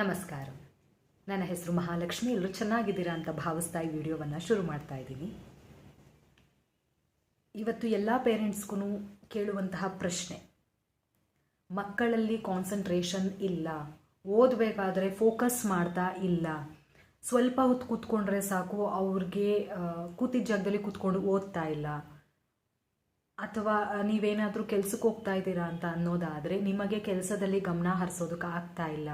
ನಮಸ್ಕಾರ. ನನ್ನ ಹೆಸರು ಮಹಾಲಕ್ಷ್ಮಿ. ಎಲ್ಲರೂ ಚೆನ್ನಾಗಿದ್ದೀರಾ ಅಂತ ಭಾವಿಸ್ತಾ ಈ ವಿಡಿಯೋವನ್ನು ಶುರು ಮಾಡ್ತಾ ಇದ್ದೀನಿ. ಇವತ್ತು ಎಲ್ಲ ಪೇರೆಂಟ್ಸ್ಗೂ ಕೇಳುವಂತಹ ಪ್ರಶ್ನೆ, ಮಕ್ಕಳಲ್ಲಿ ಕಾನ್ಸಂಟ್ರೇಷನ್ ಇಲ್ಲ, ಓದಬೇಕಾದ್ರೆ ಫೋಕಸ್ ಮಾಡ್ತಾ ಇಲ್ಲ, ಸ್ವಲ್ಪ ಹೊತ್ತು ಕೂತ್ಕೊಂಡ್ರೆ ಸಾಕು, ಅವ್ರಿಗೆ ಕೂತಿದ್ದ ಜಾಗದಲ್ಲಿ ಕೂತ್ಕೊಂಡು ಓದ್ತಾ ಇಲ್ಲ, ಅಥವಾ ನೀವೇನಾದರೂ ಕೆಲಸಕ್ಕೆ ಹೋಗ್ತಾ ಇದ್ದೀರಾ ಅಂತ ಅನ್ನೋದಾದರೆ ನಿಮಗೆ ಕೆಲಸದಲ್ಲಿ ಗಮನ ಹರಿಸೋದಕ್ಕೆ ಆಗ್ತಾ ಇಲ್ಲ.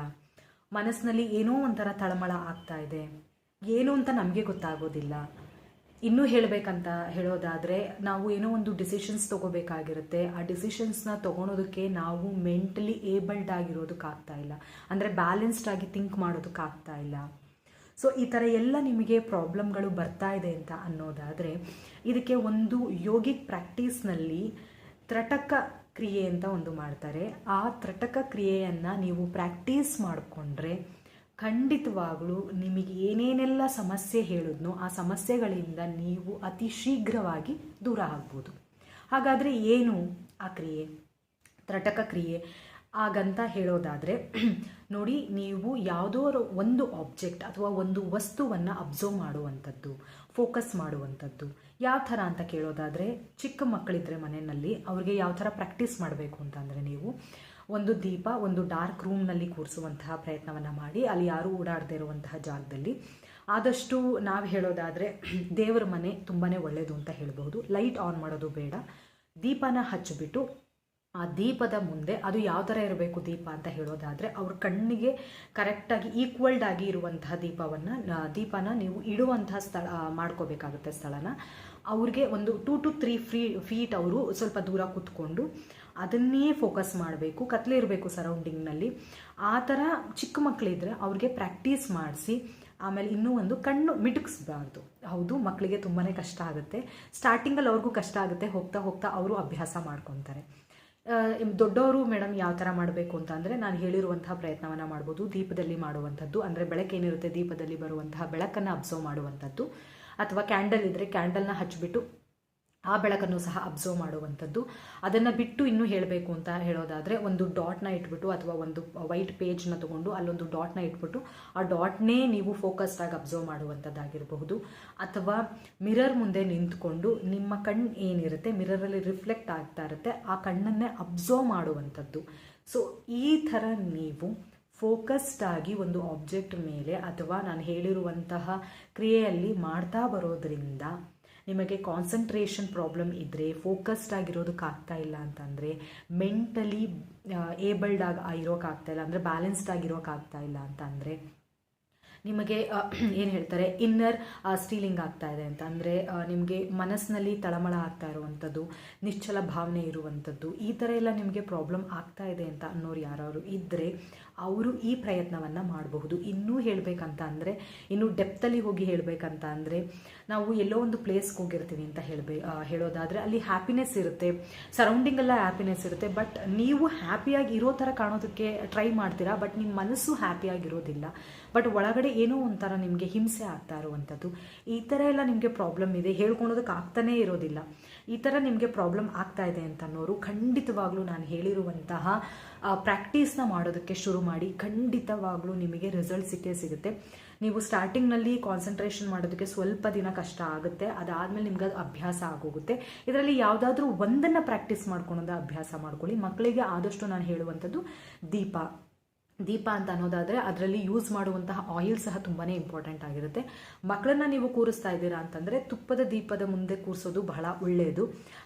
ಮನಸ್ಸಿನಲ್ಲಿ ಏನೋ ಒಂಥರ ತಳಮಳ ಆಗ್ತಾ ಇದೆ. ಏನು ಅಂತ ನಮಗೆ ಗೊತ್ತಾಗೋದಿಲ್ಲ. ಇನ್ನೂ ಹೇಳಬೇಕಂತ ಹೇಳೋದಾದರೆ, ನಾವು ಏನೋ ಒಂದು ಡಿಸಿಷನ್ಸ್ ತೊಗೋಬೇಕಾಗಿರುತ್ತೆ. ಆ ಡಿಸಿಷನ್ಸ್ನ ತೊಗೊಳೋದಕ್ಕೆ ನಾವು ಮೆಂಟಲಿ ಏಬಲ್ಡ್ ಆಗಿರೋದಕ್ಕಾಗ್ತಾ ಇಲ್ಲ. ಅಂದರೆ ಬ್ಯಾಲೆನ್ಸ್ಡ್ ಆಗಿ ಥಿಂಕ್ ಮಾಡೋದಕ್ಕಾಗ್ತಾ ಇಲ್ಲ. ಸೊ ಈ ಥರ ಎಲ್ಲ ನಿಮಗೆ ಪ್ರಾಬ್ಲಮ್ಗಳು ಬರ್ತಾ ಇದೆ ಅಂತ ಅನ್ನೋದಾದರೆ, ಇದಕ್ಕೆ ಒಂದು ಯೋಗಿಕ್ ಪ್ರಾಕ್ಟೀಸ್ನಲ್ಲಿ ತ್ರಟಕ ಕ್ರಿಯೆ ಅಂತ ಒಂದು ಮಾಡ್ತಾರೆ. ಆ ತ್ರಟಕ ಕ್ರಿಯೆಯನ್ನು ನೀವು ಪ್ರಾಕ್ಟೀಸ್ ಮಾಡಿಕೊಂಡ್ರೆ ಖಂಡಿತವಾಗಲೂ ನಿಮಗೆ ಏನೇನೆಲ್ಲ ಸಮಸ್ಯೆ ಹೇಳಿದ್ನೋ ಆ ಸಮಸ್ಯೆಗಳಿಂದ ನೀವು ಅತಿ ಶೀಘ್ರವಾಗಿ ದೂರ ಆಗ್ಬೋದು. ಹಾಗಾದರೆ ಏನು ಆ ಕ್ರಿಯೆ? ತ್ರಟಕ ಕ್ರಿಯೆ. ಹಾಗಂತ ಹೇಳೋದಾದರೆ, ನೋಡಿ, ನೀವು ಯಾವುದೋ ಒಂದು ಆಬ್ಜೆಕ್ಟ್ ಅಥವಾ ಒಂದು ವಸ್ತುವನ್ನು ಅಬ್ಸರ್ವ್ ಮಾಡುವಂಥದ್ದು ಫೋಕಸ್ ಮಾಡುವಂಥದ್ದು, ಯಾವ ಥರ ಅಂತ ಕೇಳೋದಾದರೆ, ಚಿಕ್ಕ ಮಕ್ಕಳಿದ್ರೆ ಮನೆಯಲ್ಲಿ ಅವ್ರಿಗೆ ಯಾವ ಥರ ಪ್ರಾಕ್ಟೀಸ್ ಮಾಡಬೇಕು ಅಂತಂದರೆ ನೀವು ಒಂದು ದೀಪ, ಒಂದು ಡಾರ್ಕ್ ರೂಮ್ನಲ್ಲಿ ಕೂರಿಸುವಂತಹ ಪ್ರಯತ್ನವನ್ನು ಮಾಡಿ, ಅಲ್ಲಿ ಯಾರೂ ಓಡಾಡದೇ ಇರುವಂತಹ ಜಾಗದಲ್ಲಿ ಆದಷ್ಟು ನಾವು ಹೇಳೋದಾದರೆ, ದೇವರ ಮನೆ ತುಂಬಾ ಒಳ್ಳೆಯದು ಅಂತ ಹೇಳ್ಬೋದು ಲೈಟ್ ಆನ್ ಮಾಡೋದು ಬೇಡ. ದೀಪನ ಹಚ್ಚಿಬಿಟ್ಟು ಆ ದೀಪದ ಮುಂದೆ ಅದು ಯಾವ ಥರ ಇರಬೇಕು ದೀಪ ಅಂತ ಹೇಳೋದಾದರೆ ಅವ್ರ ಕಣ್ಣಿಗೆ ಕರೆಕ್ಟಾಗಿ ಈಕ್ವಲ್ಡ್ ಆಗಿ ಇರುವಂತಹ ದೀಪವನ್ನು ದೀಪನ ನೀವು ಇಡುವಂತಹ ಸ್ಥಳ ಮಾಡ್ಕೋಬೇಕಾಗುತ್ತೆ ಸ್ಥಳನ. ಅವ್ರಿಗೆ ಒಂದು two to three free feet ಅವರು ಸ್ವಲ್ಪ ದೂರ ಕೂತ್ಕೊಂಡು ಅದನ್ನೇ ಫೋಕಸ್ ಮಾಡಬೇಕು, ಕತ್ಲೆ ಇರಬೇಕು ಸರೌಂಡಿಂಗ್ನಲ್ಲಿ ಆ ಥರ ಚಿಕ್ಕ ಮಕ್ಕಳಿದ್ರೆ ಅವ್ರಿಗೆ ಪ್ರಾಕ್ಟೀಸ್ ಮಾಡಿಸಿ, ಆಮೇಲೆ ಇನ್ನೂ ಒಂದು ಕಣ್ಣು ಮಿಟುಕಿಸ್ಬಾರ್ದು. ಹೌದು ಮಕ್ಕಳಿಗೆ ತುಂಬಾ ಕಷ್ಟ ಆಗುತ್ತೆ. ಸ್ಟಾರ್ಟಿಂಗಲ್ಲಿ ಅವ್ರಿಗೂ ಕಷ್ಟ ಆಗುತ್ತೆ, ಹೋಗ್ತಾ ಹೋಗ್ತಾ ಅವರು ಅಭ್ಯಾಸ ಮಾಡ್ಕೊತಾರೆ. ದೊಡ್ಡವರು ಮೇಡಮ್ ಯಾವ ಥರ ಮಾಡಬೇಕು ಅಂತ ಅಂದರೆ ನಾನು ಹೇಳಿರುವಂತಹ ಪ್ರಯತ್ನವನ್ನು ಮಾಡ್ಬೋದು. ದೀಪದಲ್ಲಿ ಮಾಡುವಂಥದ್ದು. ಅಂದರೆ ಬೆಳಕೇನಿರುತ್ತೆ ದೀಪದಲ್ಲಿ ಬರುವಂತಹ ಬೆಳಕನ್ನು ಅಬ್ಸರ್ವ್ ಮಾಡುವಂಥದ್ದು. ಅಥವಾ ಕ್ಯಾಂಡಲ್ ಇದ್ದರೆ ಕ್ಯಾಂಡಲ್ನ ಹಚ್ಚಿಬಿಟ್ಟು ಆ ಬೆಳಕನ್ನು ಸಹ ಅಬ್ಸರ್ವ್ ಮಾಡುವಂಥದ್ದು. ಅದನ್ನು ಬಿಟ್ಟು ಇನ್ನೂ ಹೇಳಬೇಕು ಅಂತ ಹೇಳೋದಾದರೆ ಒಂದು ಡಾಟ್ನ ಇಟ್ಬಿಟ್ಟು ಅಥವಾ ಒಂದು ವೈಟ್ ಪೇಜ್ನ ತೊಗೊಂಡು ಅಲ್ಲೊಂದು ಡಾಟ್ನ ಇಟ್ಬಿಟ್ಟು ಆ ಡಾಟ್ನೇ ನೀವು ಫೋಕಸ್ಡ್ ಆಗಿ ಅಬ್ಸರ್ವ್ ಮಾಡುವಂಥದ್ದಾಗಿರಬಹುದು. ಅಥವಾ ಮಿರರ್ ಮುಂದೆ ನಿಂತ್ಕೊಂಡು ನಿಮ್ಮ ಕಣ್ಣು ಏನಿರುತ್ತೆ ಮಿರರಲ್ಲಿ ರಿಫ್ಲೆಕ್ಟ್ ಆಗ್ತಾ ಇರುತ್ತೆ, ಆ ಕಣ್ಣನ್ನೇ ಅಬ್ಸರ್ವ್ ಮಾಡುವಂಥದ್ದು. ಸೊ ಈ ಥರ ನೀವು ಫೋಕಸ್ಡ್ ಆಗಿ ಒಂದು ಆಬ್ಜೆಕ್ಟ್ ಮೇಲೆ ಅಥವಾ ನಾನು ಹೇಳಿರುವಂತಹ ಕ್ರಿಯೆಯಲ್ಲಿ ಮಾಡ್ತಾ ಬರೋದ್ರಿಂದ ನಿಮಗೆ ಕಾನ್ಸಂಟ್ರೇಷನ್ ಪ್ರಾಬ್ಲಮ್ ಇದ್ದರೆ ಫೋಕಸ್ಡ್ ಆಗಿರೋದಕ್ಕಾಗ್ತಾ ಇಲ್ಲ ಅಂತಂದರೆ ಮೆಂಟಲಿ ಏಬಲ್ಡ್ ಆಗಿ ಇರೋಕ್ಕಾಗ್ತಾ ಇಲ್ಲ ಅಂದರೆ ಬ್ಯಾಲೆನ್ಸ್ಡ್ ಆಗಿರೋಕ್ಕಾಗ್ತಾ ಇಲ್ಲ ಅಂತಂದರೆ, ನಿಮಗೆ ಏನು ಹೇಳ್ತಾರೆ ಇನ್ನರ್ ಸ್ಟೀಲಿಂಗ್ ಆಗ್ತಾ ಇದೆ ಅಂತ ಅಂದರೆ ನಿಮಗೆ ಮನಸ್ಸಿನಲ್ಲಿ ತಳಮಳ ಆಗ್ತಾ ಇರುವಂಥದ್ದು, ನಿಶ್ಚಲ ಭಾವನೆ ಇರುವಂಥದ್ದು, ಈ ಥರ ಎಲ್ಲ ನಿಮಗೆ ಪ್ರಾಬ್ಲಮ್ ಆಗ್ತಾ ಇದೆ ಅಂತ ಅನ್ನೋರು ಯಾರು ಇದ್ದರೆ ಅವರು ಈ ಪ್ರಯತ್ನವನ್ನು ಮಾಡಬಹುದು. ಇನ್ನೂ ಹೇಳಬೇಕಂತ ಅಂದರೆ ಇನ್ನೂ ಡೆಪ್ತಲ್ಲಿ ಹೋಗಿ ಹೇಳಬೇಕಂತ ಅಂದರೆ ನಾವು ಎಲ್ಲೋ ಒಂದು ಪ್ಲೇಸ್ಗೆ ಹೋಗಿರ್ತೀವಿ ಅಂತ ಹೇಳಬೇ ಹೇಳೋದಾದರೆ ಅಲ್ಲಿ ಹ್ಯಾಪಿನೆಸ್ ಇರುತ್ತೆ. ಸರೌಂಡಿಂಗ್ ಎಲ್ಲ ಹ್ಯಾಪಿನೆಸ್ ಇರುತ್ತೆ. ಬಟ್ ನೀವು ಹ್ಯಾಪಿಯಾಗಿ ಇರೋ ಥರ ಕಾಣೋದಕ್ಕೆ ಟ್ರೈ ಮಾಡ್ತೀರಾ? ಬಟ್ ನಿಮ್ಮ ಮನಸ್ಸು ಹ್ಯಾಪಿಯಾಗಿರೋದಿಲ್ಲ ಬಟ್ ಒಳಗಡೆ ಏನೋ ಒಂಥರ ನಿಮಗೆ ಹಿಂಸೆ ಆಗ್ತಾ ಇರುವಂಥದ್ದು. ಈ ಥರ ಎಲ್ಲ ನಿಮಗೆ ಪ್ರಾಬ್ಲಮ್ ಇದೆ. ಹೇಳ್ಕೊಳೋದಕ್ಕೆ ಆಗ್ತಾನೇ ಇರೋದಿಲ್ಲ. ಈ ಥರ ನಿಮಗೆ ಪ್ರಾಬ್ಲಮ್ ಆಗ್ತಾ ಇದೆ ಅಂತ ಅನ್ನೋರು ಖಂಡಿತವಾಗ್ಲೂ ನಾನು ಹೇಳಿರುವಂತಹ ಪ್ರಾಕ್ಟೀಸ್ನ ಮಾಡೋದಕ್ಕೆ ಶುರು ಮಾಡಿ ಖಂಡಿತವಾಗ್ಲೂ ನಿಮಗೆ ರಿಸಲ್ಟ್ ಸಿಕ್ಕೇ ಸಿಗುತ್ತೆ. ನೀವು ಸ್ಟಾರ್ಟಿಂಗ್ನಲ್ಲಿ ಕಾನ್ಸಂಟ್ರೇಷನ್ ಮಾಡೋದಕ್ಕೆ ಸ್ವಲ್ಪ ದಿನ ಕಷ್ಟ ಆಗುತ್ತೆ. ಅದಾದಮೇಲೆ ನಿಮ್ಗೆ ಅದು ಅಭ್ಯಾಸ ಆಗೋಗುತ್ತೆ. ಇದರಲ್ಲಿ ಯಾವುದಾದ್ರೂ ಒಂದನ್ನು ಪ್ರಾಕ್ಟೀಸ್ ಮಾಡ್ಕೊಳೋದು ಅಭ್ಯಾಸ ಮಾಡ್ಕೊಳ್ಳಿ. ಮಕ್ಕಳಿಗೆ ಆದಷ್ಟು ನಾನು ಹೇಳುವಂಥದ್ದು ದೀಪ. ದೀಪ ಅಂತ ಅನ್ನೋದಾದರೆ ಅದರಲ್ಲಿ ಯೂಸ್ ಮಾಡುವಂತಹ ಆಯಿಲ್ ಸಹ ತುಂಬಾ ಇಂಪಾರ್ಟೆಂಟ್ ಆಗಿರುತ್ತೆ. ಮಕ್ಕಳನ್ನ ನೀವು ಕೂರಿಸ್ತಾ ಇದ್ದೀರಾ ಅಂತಂದರೆ ತುಪ್ಪದ ದೀಪದ ಮುಂದೆ ಕೂರಿಸೋದು ಬಹಳ ಒಳ್ಳೆಯದು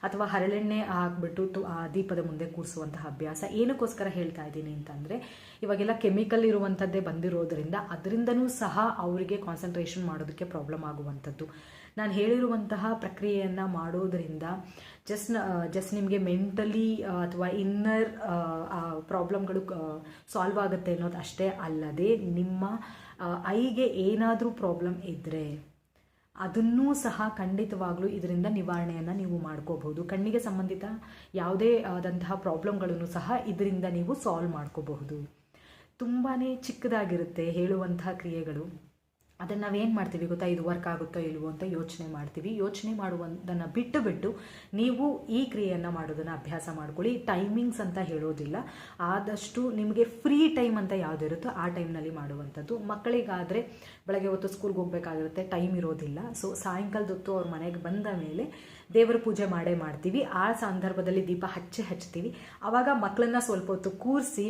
ಅಥವಾ ಹರಳೆಣ್ಣೆ ಹಾಕ್ಬಿಟ್ಟು ತು ಆ ದೀಪದ ಮುಂದೆ ಕೂರಿಸುವಂತಹ ಅಭ್ಯಾಸ. ಏನಕ್ಕೋಸ್ಕರ ಹೇಳ್ತಾ ಇದ್ದೀನಿ ಅಂತಂದರೆ ಇವಾಗೆಲ್ಲ ಕೆಮಿಕಲ್ ಇರುವಂಥದ್ದೇ ಬಂದಿರೋದರಿಂದ ಅದರಿಂದನೂ ಸಹ ಅವರಿಗೆ ಕಾನ್ಸಂಟ್ರೇಷನ್ ಮಾಡೋದಕ್ಕೆ ಪ್ರಾಬ್ಲಮ್ ಆಗುವಂಥದ್ದು. ನಾನು ಹೇಳಿರುವಂತಹ ಪ್ರಕ್ರಿಯೆಯನ್ನು ಮಾಡೋದರಿಂದ ಜಸ್ಟ್ ಜಸ್ಟ್ ನಿಮಗೆ ಮೆಂಟಲಿ ಅಥವಾ ಇನ್ನರ್ ಪ್ರಾಬ್ಲಮ್ಗಳು ಸಾಲ್ವ್ ಆಗುತ್ತೆ. ಅನ್ನೋದು ಅಷ್ಟೇ ಅಲ್ಲದೆ ನಿಮ್ಮ ಐಗೆ ಏನಾದರೂ ಪ್ರಾಬ್ಲಮ್ ಇದ್ದರೆ ಅದನ್ನೂ ಸಹ ಖಂಡಿತವಾಗ್ಲೂ ಇದರಿಂದ ನಿವಾರಣೆಯನ್ನು ನೀವು ಮಾಡ್ಕೋಬಹುದು. ಕಣ್ಣಿಗೆ ಸಂಬಂಧಿತ ಯಾವುದೇ ಆದಂತಹ ಪ್ರಾಬ್ಲಮ್ಗಳನ್ನು ಸಹ ಇದರಿಂದ ನೀವು ಸಾಲ್ವ್ ಮಾಡ್ಕೋಬಹುದು. ತುಂಬಾ ಚಿಕ್ಕದಾಗಿರುತ್ತೆ ಹೇಳುವಂತಹ ಕ್ರಿಯೆಗಳು. ಅದನ್ನು ನಾವೇನು ಮಾಡ್ತೀವಿ ಗೊತ್ತಾ? ಇದು ವರ್ಕ್ ಆಗುತ್ತೋ ಇಲ್ವೋ ಅಂತ ಯೋಚನೆ ಮಾಡ್ತೀವಿ. ಯೋಚನೆ ಮಾಡುವುದನ್ನು ಬಿಟ್ಟು ಬಿಟ್ಟು ನೀವು ಈ ಕ್ರಿಯೆಯನ್ನು ಮಾಡೋದನ್ನು ಅಭ್ಯಾಸ ಮಾಡ್ಕೊಳ್ಳಿ. ಟೈಮಿಂಗ್ಸ್ ಅಂತ ಹೇಳೋದಿಲ್ಲ. ಆದಷ್ಟು ನಿಮಗೆ ಫ್ರೀ ಟೈಮ್ ಅಂತ ಯಾವುದಿರುತ್ತೋ ಆ ಟೈಮ್ನಲ್ಲಿ ಮಾಡುವಂಥದ್ದು. ಮಕ್ಕಳಿಗಾದರೆ ಬೆಳಗ್ಗೆ ಹೊತ್ತು ಸ್ಕೂಲ್ಗೆ ಹೋಗಬೇಕಾಗಿರುತ್ತೆ ಟೈಮ್ ಇರೋದಿಲ್ಲ. ಸೊ ಸಾಯಂಕಾಲದೊತ್ತು ಅವ್ರ ಮನೆಗೆ ಬಂದ ಮೇಲೆ ದೇವರ ಪೂಜೆ ಮಾಡೇ ಮಾಡ್ತೀವಿ. ಆ ಸಂದರ್ಭದಲ್ಲಿ ದೀಪ ಹಚ್ಚಿ ಹಚ್ತೀವಿ ಆವಾಗ ಮಕ್ಕಳನ್ನ ಸ್ವಲ್ಪ ಹೊತ್ತು ಕೂರಿಸಿ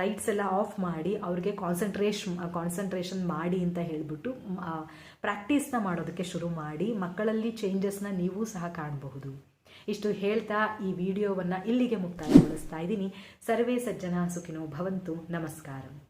ಲೈಟ್ಸ್ ಎಲ್ಲ ಆಫ್ ಮಾಡಿ ಅವ್ರಿಗೆ ಕಾನ್ಸಂಟ್ರೇಷನ್ ಕಾನ್ಸಂಟ್ರೇಷನ್ ಮಾಡಿ ಅಂತ ಹೇಳಿಬಿಟ್ಟು ಪ್ರಾಕ್ಟೀಸ್ನ ಮಾಡೋದಕ್ಕೆ ಶುರು ಮಾಡಿ, ಮಕ್ಕಳಲ್ಲಿ ಚೇಂಜಸ್ನ ನೀವು ಸಹ ಕಾಣಬಹುದು. ಇಷ್ಟು ಹೇಳ್ತಾ ಈ ವಿಡಿಯೋವನ್ನು ಇಲ್ಲಿಗೆ ಮುಕ್ತಾಯಗೊಳಿಸ್ತಾ ಇದ್ದೀನಿ. ಸರ್ವೇ ಸಜ್ಜನ ಸುಖಿನೋ ಭವಂತು. ನಮಸ್ಕಾರ.